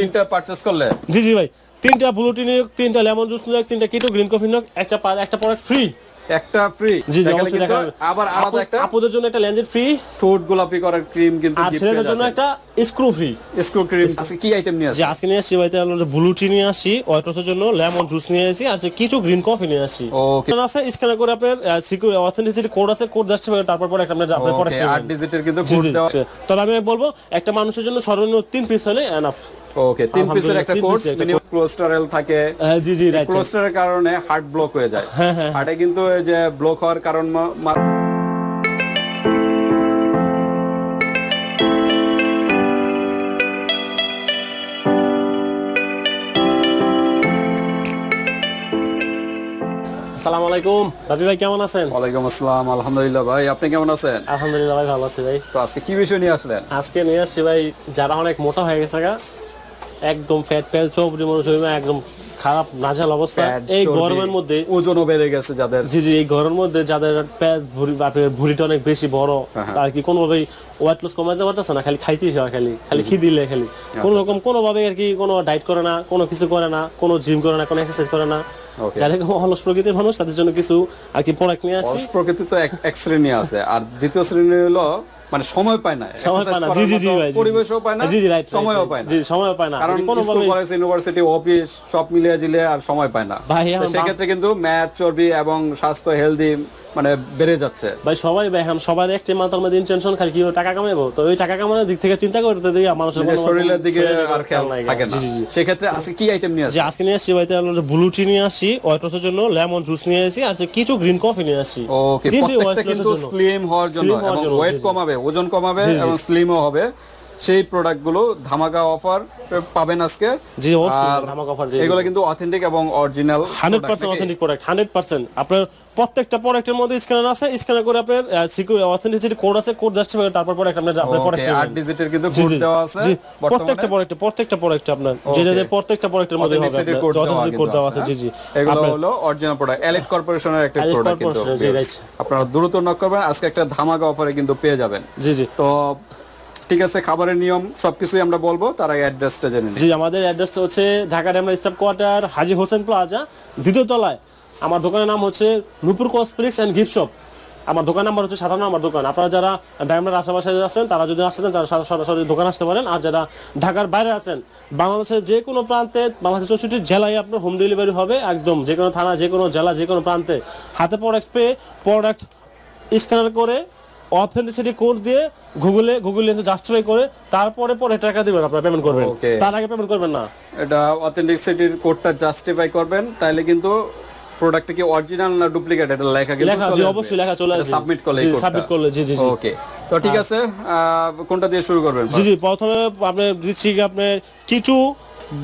তিনটা পারচেজ করলে? জি জি ভাই। তিনটা ব্লু টি নিয়োগ তিনটা লেমন জুস নিয়োগ তিনটা কিটো গ্রিন কফি নিয়োগ একটা পা- একটা প্রোডাক্ট ফ্রি একটা ফ্রি জি জি। আবার আলাদা একটা আপুদের জন্য একটা লেন্সের ফ্রি ঠোঁট গোলাপি করার ক্রিম কিন্তু আর ছেলেদের জন্য একটা স্ক্রু ফ্রি স্ক্রু ক্রিম আজকে কি আইটেম নিয়ে যে আসছে আজকে নিয়ে আসছি ভাই তাহলে ব্লু টি নিয়ে আসি রোসের জন্য লেমন জুস নিয়ে আসি আর কিছু গ্রিন কফি নিয়ে আসি Okay. আছে স্ক্যান করে আপনার সিকিউর অথেন্টিসিটি কোড আছে কোড আসছে তারপর পরে একটা আপনার আপনার পরে ওকে আট ডিজিটের কিন্তু কোড দেওয়া তবে আমি বলব একটা মানুষের জন্য সর্বনিম্ন তিন পিস হলে এনাফ ওকে তিন পিসের একটা কোর্স মিনিমাম ক্লোস্টারেল থাকে। জি জি ক্লোস্টারের কারণে হার্ট ব্লক হয়ে যায়। হ্যাঁ, হ্যাঁ। হার্টে কিন্তু এই যে ব্লক হওয়ার কারণ আসসালামু আলাইকুম। রাবি ভাই কেমন আছেন? ওয়ালাইকুম আসসালাম আলহামদুলিল্লাহ ভাই। আপনি কেমন আছেন? আলহামদুলিল্লাহ ভাই ভালো আছি ভাই। তো আজকে কি বিষয় নিয়ে আসলেন? আজকে নিয়ে আসছি ভাই যারা অনেক মোটা হয়ে গেছে একদম ফ্যাট ফ্যাট চৌপড়ি মনে শরীর একদম খারাপ নাজাল অবস্থা। এই গরমের মধ্যে ওজনও বেড়ে গেছে যাদের। জি জি এই গরমের মধ্যে যাদের পেট ভুঁড়ি বাপের ভুঁড়িটা অনেক বেশি বড় হ্যাঁ। আর কি কোনোভাবেই ওয়েট লস কমাতে পারতেছে না? খালি খাইতেই হয় খালি খালি খিদিলে খালি। আচ্ছা, কোনো রকম কোনোভাবে আর কি কোনো ডায়েট করে না কোনো কিছু করে না কোনো জিম করে না কোনো এক্সারসাইজ করে না। যারা অলস প্রকৃতির মানুষ তাদের জন্য কিছু আর কি প্রোডাক্ট নিয়ে আসি। প্রকৃতি তো এক- এক শ্রেণি আছে। আর দ্বিতীয় শ্রেণি হলো মানে সময় পায় না। সময় পায় না। জি জি জি ভাই। পরিবেশও পায় না জি জি রাইট সময়ও পায় না। জি সময়ও পায় না। কারণ কোনো স্কুল কলেজ ইউনিভার্সিটি অফিস সব মিলিয়ে জিলে আর সময় পায় না। সেক্ষেত্রে কিন্তু ম্যাথ চর্বি এবং স্বাস্থ্য হেলদি মানে বেড়ে যাচ্ছে। ভাই সবাই এখন সবার একটি মাথার মধ্যে টেনশন খালি কীভাবে টাকা কামাবো তো ওই টাকা কামানোর দিক থেকে চিন্তা করতে দিই মানুষের শরীরের দিকে আর খেয়াল নাই। থাকে না। সেক্ষেত্রে আজকে কি আইটেম নিয়ে যে আজকে নিয়ে আসছি ভাই তাহলে ব্লু টি নিয়ে আসি হোয়াইট রোসের জন্য লেমন জুস নিয়ে আসি আর কিছু গ্রিন কফি নিয়ে আসি ওকে প্রত্যেকটা কিন্তু স্লিম হওয়ার জন্য এবং ওয়েট। কমাবে ওজন কমাবে। এবং স্লিমও হবে। সেই প্রোডাক্টগুলো ধামাকা অফার পাবেন আজকে। জি অবশ্যই ধামাকা অফার এগুলো কিন্তু অথেন্টিক এবং original hundred percent authentic product hundred percent. আপনার প্রত্যেকটা প্রোডাক্টের মধ্যে স্ক্যানার আছে স্ক্যানার করে আপনার সিকিউর অথেন্টিসিটি কোড আছে কোড আসছে তারপর পরে আপনার আপনার প্রোডাক্ট আট ডিজিটের কিন্তু কোড দেওয়া আছে প্রত্যেকটা প্রোডাক্টে প্রত্যেকটা প্রোডাক্টে আপনার। যেটা যে প্রত্যেকটা প্রোডাক্টের মধ্যে হবে অথেন্টিক কোড দেওয়া আছে। জি জি? এগুলো হলো অরিজিনাল প্রোডাক্ট এলিট কর্পোরেশনের একটা প্রোডাক্ট কিন্তু. আপনারা দ্রুত নক করবেন আজকে একটা ধামাকা অফারে কিন্তু পেয়ে যাবেন। জি জি। তো ঠিক আছে, খাবারের নিয়ম, সবকিছুই আমরা বলব, তার আগে অ্যাড্রেসটা জেনে জি আমাদের অ্যাড্রেসটা হচ্ছে Dhaka Demra staff quarter, Haji Hossain plaza, দ্বিতীয় তলায়। আমার দোকানের নাম হচ্ছে নূপুর কসপ্লিক্স অ্যান্ড গিফট শপ। আমার দোকান নাম্বার হচ্ছে সাধারণ আমার দোকান। আপনারা যারা ডায়মন্ডের আশেপাশে আছেন, তারা যদি আসতে চান, তারা সরা- সরাসরি দোকান আসতে পারেন। আর যারা ঢাকার বাইরে আছেন, বাংলাদেশের যে কোনো প্রান্তে বাংলাদেশের চৌষট্টি জেলায় আপনার হোম ডেলিভারি হবে। একদম যে কোনো থানা, যে কোনো জেলা, যে কোনো প্রান্তে হাতে প্রোডাক্ট পেয়ে প্রোডাক্ট স্ক্যানার করে অথেন্টিসিটি কোড দিয়ে গুগলে গুগল লেন্সে জাস্টিফাই করে তারপরে পরে টাকা দিবেন আপনারা পেমেন্ট করবেন। তার আগে পেমেন্ট করবেন না। এটা অথেন্টিসিটির কোডটা জাস্টিফাই করবেন তাহলে কিন্তু প্রোডাক্টটা কি অরিজিনাল না ডুপ্লিকেট এটা লেখা কিন্তু লেখা জি অবশ্যই লেখা চলে আসবে। সাবমিট করলে সাবমিট করলে জি জি জি। ওকে তো ঠিক আছে আহ, কোনটা দিয়ে শুরু করবেন জি জি প্রথমে আপনি দিচ্ছি কি আপনার কিছু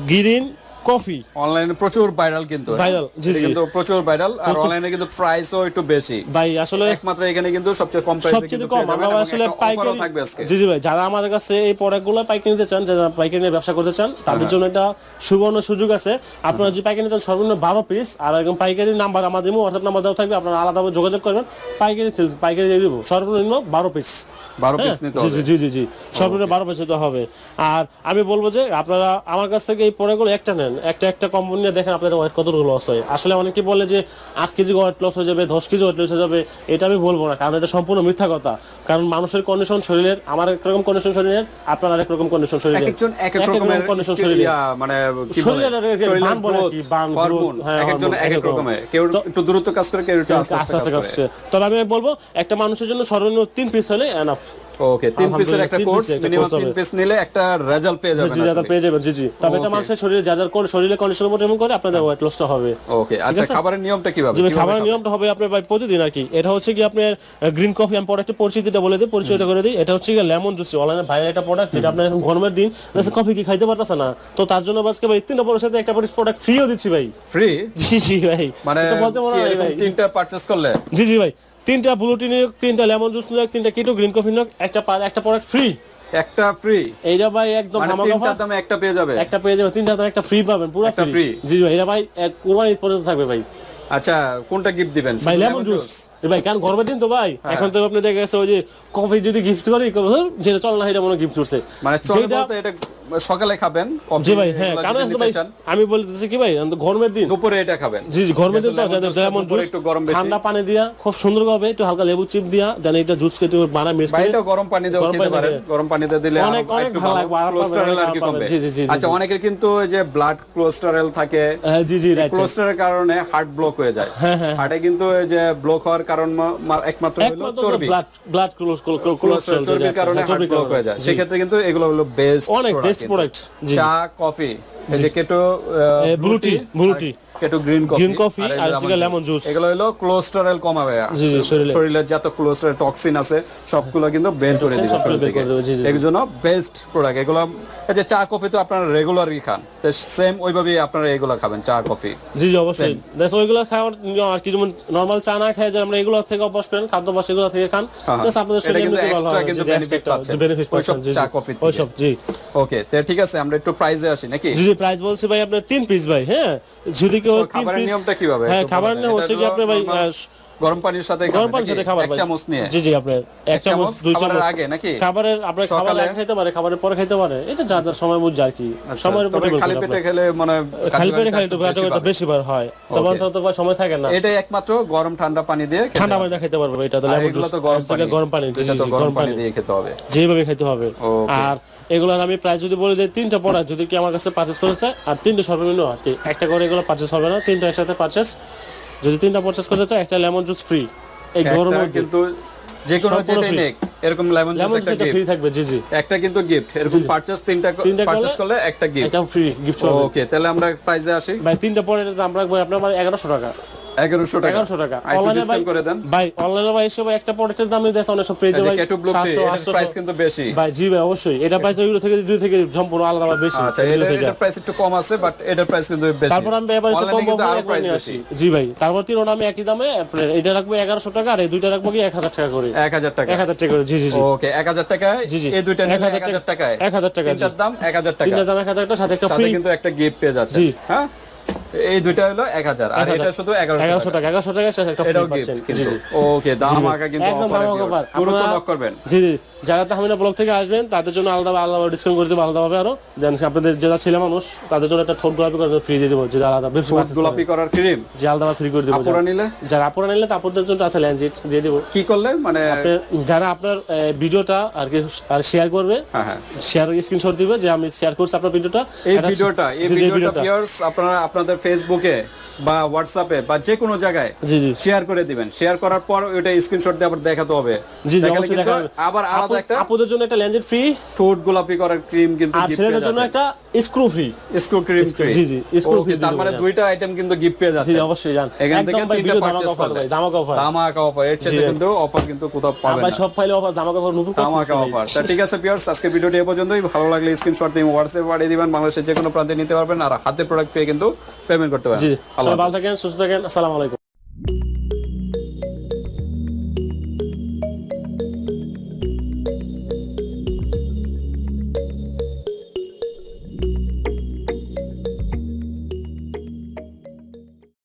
গ্রিন কফি। অনলাইনে প্রচুর ভাইরাল কিন্তু হ্যাঁ? Viral, জি, কিন্তু প্রচুর ভাইরাল আর অনলাইনে কিন্তু প্রাইসও একটু বেশি। ভাই আসলে একমাত্র এখানে কিন্তু সবচেয়ে কম প্রাইসে সবচেয়ে কম আমরা আসলে পাইকারি থাকবে আজকে। জি জি ভাই যারা আমাদের কাছে এই প্রোডাক্টগুলো পাইকারি নিতে চান যারা পাইকারি নিয়ে ব্যবসা করতে চান তাদের জন্য একটা সুবর্ণ সুযোগ আছে। আপনারা যদি পাইকারি নিতে চান সর্বনিম্ন বারো পিস আর একদম পাইকারি নাম্বার আমাদের হোয়াটসঅ্যাপ নাম্বার দেওয়া থাকবে আপনারা আলাদাভাবে যোগাযোগ করবেন পাইকারি পাইকারি দিয়ে দিব। সর্বনিম্ন বারো পিস বারো পিস হ্যাঁ, নিতে জি হবে। জি জি জি। সর্বনিম্ন বারো পিস দিতে হবে। আর আমি বলব যে আপনারা আমার কাছ থেকে এই প্রোডাক্টগুলো একটা নেন। একটা একটা কোম্পানি নিয়ে দেখেন আপনাদের ওয়েট কতটুকু লস হয়। আসলে অনেকে বলে যে আট কেজি ওয়েট লস হয়ে যাবে দশ কেজি ওয়েট লস হয়ে যাবে এটা আমি বলব না কারণ এটা সম্পূর্ণ মিথ্যা কথা। কারণ মানুষের কন্ডিশন শরীরের আমার একরকম কন্ডিশন শরীরের আপনার আরেক রকম কন্ডিশন শরীরের। একজন এক রকমের কন্ডিশন শরীরের। মানে শরীরের বান বলে কি, বান, হ্যাঁ, এক একজন এক রকমের। কেউ একটু দ্রুত কাজ করে কেউ একটু আস্তে আস্তে কাজ করে। তবে আমি বলব একটা মানুষের জন্য সর্বনিম্ন তিন পিস হলে এনাফ ওকে তিন পিসের একটা কোর্স মিনিমাম তিন পিস নিলে একটা রেজাল্ট পেয়ে যাবেন জি পেয়ে যাবেন জি জি। তবে এটা মানুষের শরীরে যা যা করে শরীরের কন্ডিশনের উপর করে আপনাদের ওয়েট লসটা হবে। ওকে আচ্ছা খাবারের নিয়মটা কীভাবে? খাবারের নিয়মটা হবে আপনার ভাই প্রতিদিন আর কি। এটা হচ্ছে কি আপনার গ্রিন কফি আমি প্রোডাক্টের পরিচিতিটা বলে দিই পরিচয়টা করে দিই। এটা হচ্ছে কি লেমন জুস অনলাইনে ভাইরাল একটা প্রোডাক্ট যেটা আপনার এখন গরমের দিন কফি কি খাইতে পারতেছে না? তো তার জন্য আজকে ভাই তিনটা পরের সাথে একটা প্রোডাক্ট ফ্রিও দিচ্ছি ভাই। ফ্রি জি জি ভাই। মানে বলতে মনে হয় ভাই তিনটা পারচেজ করলে? জি জি ভাই। তিনটা ব্লু টি নিয়োগ তিনটা লেমন জুস নিয়োগ তিনটা কিটো গ্রিন কফি নিয়োগ একটা একটা প্রোডাক্ট ফ্রি একটা ফ্রি এইটা ভাই একদম মানে তিনটার দামে একটা পেয়ে যাবে। একটা পেয়ে যাবে তিনটা দামে একটা ফ্রি পাবেন পুরো ফ্রি জি ভাই এটা ভাই কোরবানি পর্যন্ত থাকবে ভাই। আচ্ছা কোনটা গিফট দিবেন? ভাই লেমন জুস ভাই কারণ গরমের দিন তো ভাই হ্যাঁ। এখন তো আপনি দেখে গেছে ওই যে কফি যদি গিফট করি যেটা চল না এটা মনে গিফট করছে মানে চল এটা সকালে খাবেন জি ভাই হ্যাঁ কারণ ভাই আমি বলতেছি কি ভাই গরমের দিন। দুপুরে এটা খাবেন। জি জি গরমের দিন তো যেমন জুস একটু গরম বেশি। ঠান্ডা পানি দিয়া খুব সুন্দরভাবে একটু হালকা লেবু চিপ দিয়া দেন এটা জুস কেটে বানা মিক্স করে এটাও গরম পানি গরম খেতে পারেন। দিয়ে। গরম পানিতে দিলে অনেক- অনেক একটু ভালো লাগবে, কোলেস্টেরল আর কি কমবে। জি, জি, জি, আচ্ছা অনেকের কিন্তু যে ব্লাড কোলেস্টেরল থাকে হ্যাঁ, জি জি রাইট কোলেস্টেরলের কারণে হার্ট ব্লক হয়ে যায়। হ্যাঁ, হার্টে কিন্তু যে ব্লক হওয়ার কারণ একমাত্র হলো চর্বি। ব্লাড ব্লাড কোলেস্টেরল চর্বির কারণে হার্ট ব্লক হয়ে যায়। সেক্ষেত্রে কিন্তু এগুলো হলো বেস্ট অনেক প্রোডাক্ট চা কফি এই যে keto blue tea blue tea keto green coffee Green coffee আর lemon juice। এগুলো হলো কোলেস্টেরল কমাবে। শরীরের যত কোলেস্টেরল টক্সিন আছে সবগুলো কিন্তু বের করে দিবে সবগুলো শরীর থেকে। করে দেবে। এর জন্য বেস্ট প্রোডাক্ট এগুলো এই যে চা কফি তো আপনারা রেগুলারই খান। তো সেম ওইভাবেই আপনারা এগুলো খাবেন চা কফি জি জি অবশ্যই। দেখ ওইগুলো খাওয়ার আর কি যেমন নর্মাল চা না খাই যে আমরা এগুলো থেকে অভ্যাস করেন খাদ্য এগুলো থেকে খান হ্যাঁ, Just আপনাদের শরীরে কিন্তু হয়, কিন্তু extra পাচ্ছেন। ওইসব পাচ্ছেন, চা কফি থেকে। ওইসব জি। ওকে তো ঠিক আছে আমরা একটু প্রাইজে আসি নাকি? জি জি প্রাইস বলছি ভাই আপনার তিন পিস ভাই হ্যাঁ? যদি খাবারের নিয়মটা কীভাবে হ্যাঁ খাবারের। নিয়ম হচ্ছে কি আপনি ভাই গরম পানির সাথে গরম পানির সাথে খাবার এক চামচ নিয়ে। জি জি আপনি এক চামচ দুই চামচ। আগে নাকি? খাবারের আপনার খাবার আগে খেতে পারে খাবারের পরে খেতে পারে। এটা যার যার সময় বুঝ আর কি। সময়ের তবে খালি পেটে খেলে মানে খালি পেটে খালি একটু বেশি বার হয়। তখন তো তো সময় থাকে না। এটাই একমাত্র গরম ঠান্ডা পানি দিয়ে ঠান্ডা হবে। পানি খেতে পারবে এটা তো এগুলো জুস। তো গরম পানি। গরম পানি এটা তো গরম পানি দিয়ে খেতে হবে। যেভাবে খেতে হবে। আর এগুলোর আমি প্রাইস যদি বলে দিই তিনটা প্রোডাক্ট যদি কি আমার কাছে পারচেস চায় আর তিনটে সর্বনিম্ন আর কি। একটা করে এগুলো পারচেস হবে না তিনটা একসাথে পারচেস যদি তিনটা পারচেজ করতে চাও একটা লেমন জুস ফ্রি এই গরমের কিন্তু যে কোনো যেটাই। নেক এরকম লেমন জুস একটা গিফট ফ্রি থাকবে জি জি। একটা কিন্তু গিফট এরকম পারচেজ তিনটা পারচেজ করলে একটা গিফট এটা ফ্রি গিফট ওকে তাহলে আমরা প্রাইজে আসি। ভাই তিনটা পরে দাম রাখব আপনার মানে এগারোশো টাকা। এগারোশো টাকা। এগারোশো টাকা। অনলাইনে ভাই করে দেন। ভাই অনলাইনে ভাই এসে একটা প্রোডাক্টের দাম দিয়েছে অনেক সব পেয়ে ভাই কেটু ব্লু সাতশো এটার আটশো প্রাইস কিন্তু বেশি। ভাই জি ভাই অবশ্যই। এটা প্রাইস ওইগুলো থেকে দুই থেকে সম্পূর্ণ আলাদা আলাদা বেশি। আচ্ছা এটা প্রাইস একটু কম আছে বাট এটার প্রাইস কিন্তু বেশি। তারপর আমি এবার একটু কম কিন্তু বলব আরও একবার প্রাইস বেশি। জি ভাই তারপর তিনটা আমি একই দামে এটা রাখব এগারোশো টাকা আর এই দুইটা রাখব কি এক হাজার টাকা করে। এক হাজার টাকা। এক হাজার টাকা করে জি জি জি। ওকে এক হাজার টাকায় জি, জি। এই দুইটা এক নিলে হাজার এক হাজার টাকা- টাকায়। এক হাজার টাকা, জি। তিনটার দাম টাকা। তিনটা দাম এক হাজার টাকা সাথে একটা ফ্রি কিন্তু একটা গিফট পেয়ে যাচ্ছে হ্যাঁ? এই দুইটা হলো এক হাজার আর এটা শুধু টাকা। টাকা এটাও গিফট কিন্তু ওকে দাম আগা কিন্তু অফারে আপনারা- লক করবেন। জি জি। যারা তাহমিনা ব্লগ থেকে আসবেন তাদের জন্য আলাদা আলাদা ডিসকাউন্ট করে দেবো আরও। দেন আপনাদের যারা ছেলে মানুষ তাদের জন্য একটা ঠোঁট গোলাপি ফ্রি দিয়ে দেবো যেটা আলাদা গোলাপি করার ক্রিম যে আলাদা ফ্রি করে দেবো আপুরা নিলে? যারা আপনারা নিলে তারপরদের জন্য আছে দিয়ে দেবো। কি করলে? মানে আপনার- যারা আপনার ভিডিওটা আর কি আর শেয়ার করবে হ্যাঁ হ্যাঁ। শেয়ার স্ক্রিনশট দিবে যে আমি শেয়ার করছি আপনার ভিডিওটা। এই ভিডিওটা এই ভিডিওটা ভিউয়ার্স আপনারা আপনাদের Facebook é? বা হোয়াটসঅ্যাপে বা যে কোনো জায়গায় শেয়ার করে দিবেন। শেয়ার করার পর ওইটা স্ক্রিনশট দিয়ে আবার দেখাতে হবে। জি আবার আলাদা একটা আপুদের জন্য একটা ল্যান্ডজেট ফ্রি ঠোঁট গোলাপি করার ক্রিম কিন্তু আর ছেলেদের জন্য একটা screw free screw cream free জি, জি, screw free তার মানে দুইটা আইটেম কিন্তু গিফট পেয়ে যাচ্ছে জি অবশ্যই জান। এখান থেকে তিনটা পারচেজ অফার করলে ধামাকা অফার ধামাকা অফার এর চেয়ে কিন্তু অফার কিন্তু কোথাও পাবেন না। সব ফাইলে অফার ধামাকা অফার নতুন ধামাকা অফার তা ঠিক আছে পিয়ার্স আজকে ভিডিওটি এ পর্যন্তই। ভালো লাগলে স্ক্রিনশট দিয়ে হোয়াটসঅ্যাপে পাঠিয়ে দিবেন। বাংলাদেশের যে কোনো প্রান্তে নিতে পারবেন। আর হাতে প্রোডাক্ট পেয়ে কিন্তু পেমেন্ট করতে পারবেন। জি ভালো। থাকেন সুস্থ থাকেন আসসালামু আলাইকুম